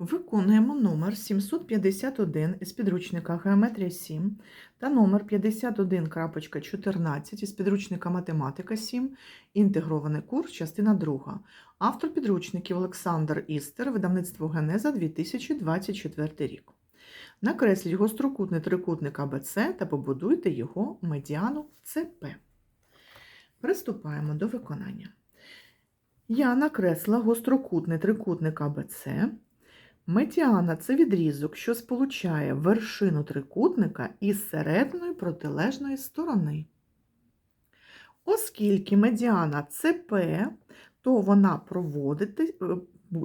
Виконуємо номер 751 із підручника Геометрія 7 та номер 51.14 із підручника Математика 7, інтегрований курс, частина 2. Автор підручників Олександр Істер, видавництво Генеза 2024 рік. Накресліть гострокутний трикутник АБЦ та побудуйте його медіану ЦП. Приступаємо до виконання. Я накресла гострокутний трикутник АБЦ. Медіана це відрізок, що сполучає вершину трикутника із середньої протилежної сторони. Оскільки медіана ЦП, то вона проводити, е,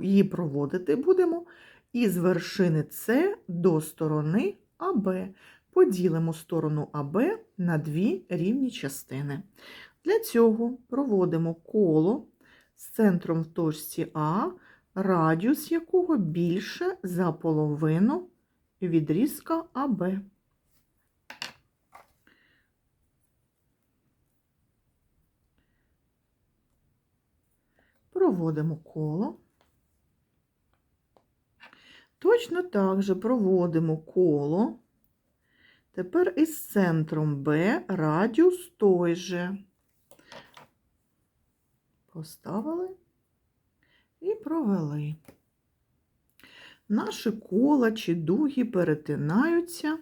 її проводити будемо із вершини С до сторони АБ. Поділимо сторону АБ на дві рівні частини. Для цього проводимо коло з центром в точці А, радіус якого більше за половину відрізка АБ. Проводимо коло. Точно так же проводимо коло. Тепер із центром Б радіус той же. Поставили і провели. Наші кола чи дуги перетинаються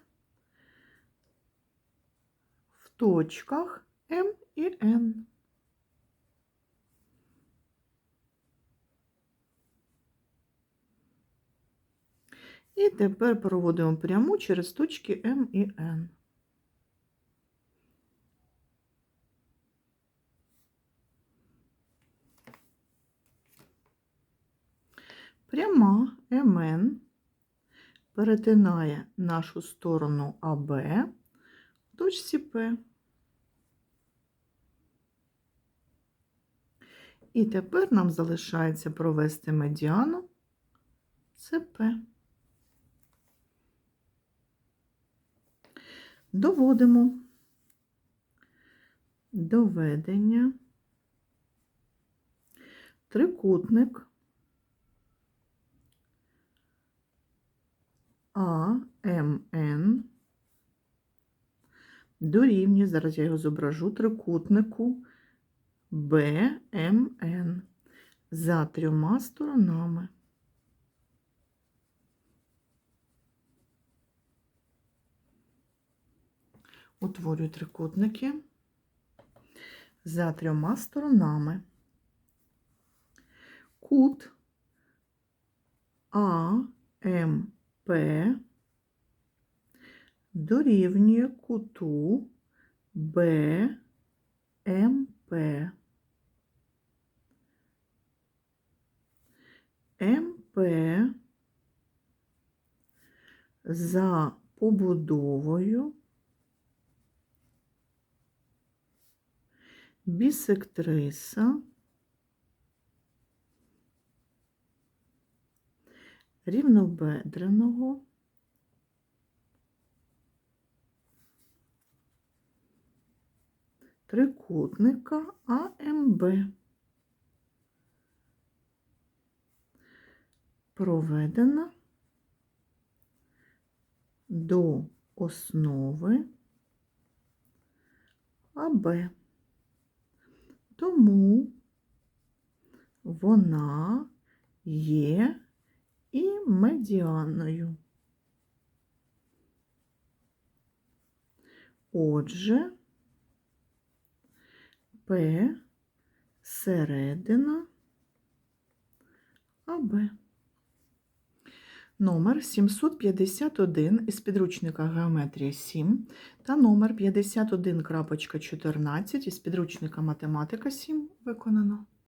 в точках М і Н. І тепер проводимо пряму через точки М і Н. Пряма МН перетинає нашу сторону АБ в точці П. І тепер нам залишається провести медіану ЦП. Доводимо доведення трикутник АМН дорівнює, зараз я його зображу, трикутнику БМН за трьома сторонами. Утворюю трикутники за трьома сторонами. Кут АМП дорівнює куту БМП. МП за побудовою бісектриса рівнобедреного трикутника АМБ. Проведена до основи АБ. Тому вона є і медіаною. Отже, П середина АБ. Номер 751 із підручника Геометрія 7 та номер 51.14 із підручника Математика 7 виконано.